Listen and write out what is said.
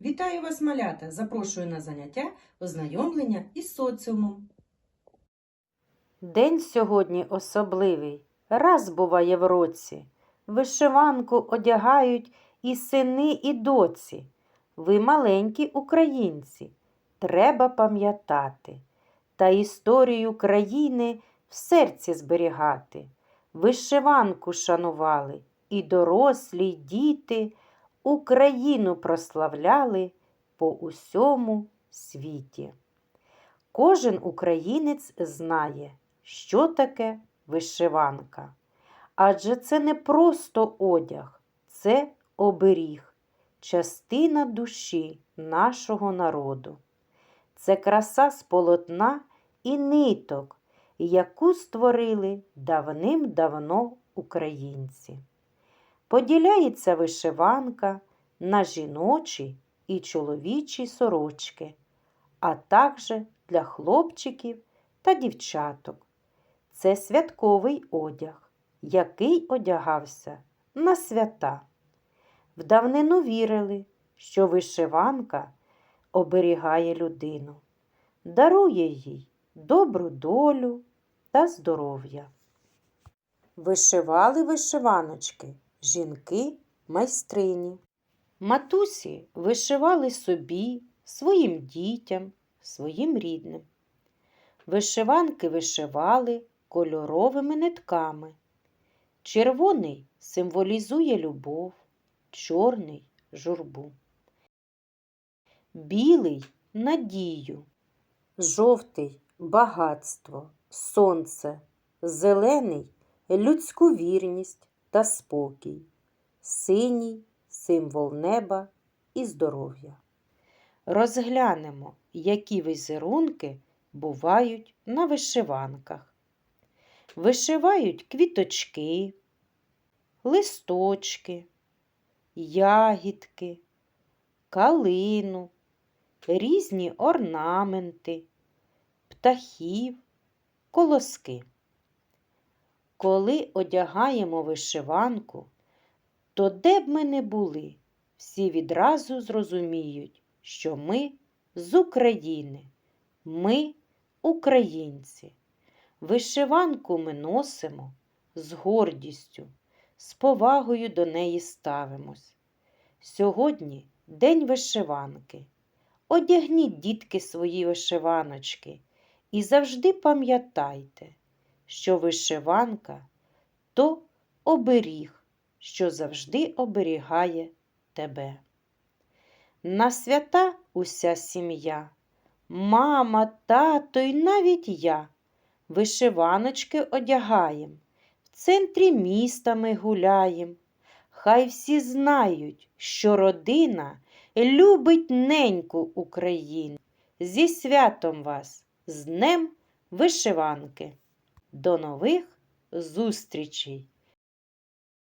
Вітаю вас, малята! Запрошую на заняття ознайомлення із соціумом. День сьогодні особливий, раз буває в році. Вишиванку одягають і сини, і доці. Ви маленькі українці, треба пам'ятати та історію країни в серці зберігати. Вишиванку шанували, і дорослі, й діти Україну прославляли по усьому світі. Кожен українець знає, що таке вишиванка. Адже це не просто одяг, це оберіг, частина душі нашого народу. Це краса з полотна і ниток, яку створили давним-давно українці. Поділяється вишиванка на жіночі і чоловічі сорочки, а також для хлопчиків та дівчаток. Це святковий одяг, який одягався на свята. В давнину вірили, що вишиванка оберігає людину, дарує їй добру долю та здоров'я. Вишивали вишиваночки жінки майстрині. Матусі вишивали собі, своїм дітям, своїм рідним. Вишиванки вишивали кольоровими нитками. Червоний символізує любов, чорний журбу. Білий надію, жовтий багатство, сонце, зелений людську вірність та спокій, синій символ неба і здоров'я. Розглянемо, які візерунки бувають на вишиванках. Вишивають квіточки, листочки, ягідки, калину, різні орнаменти, птахів, колоски. Коли одягаємо вишиванку, то де б ми не були, всі відразу зрозуміють, що ми з України, ми українці. Вишиванку ми носимо з гордістю, з повагою до неї ставимось. Сьогодні День вишиванки. Одягніть, дітки, свої вишиваночки і завжди пам'ятайте, що вишиванка то оберіг, що завжди оберігає тебе. На свята уся сім'я, мама, тато і навіть я вишиваночки одягаєм, в центрі міста ми гуляєм. Хай всі знають, що родина любить неньку Україну. Зі святом вас, з Днем вишиванки! До нових зустрічей!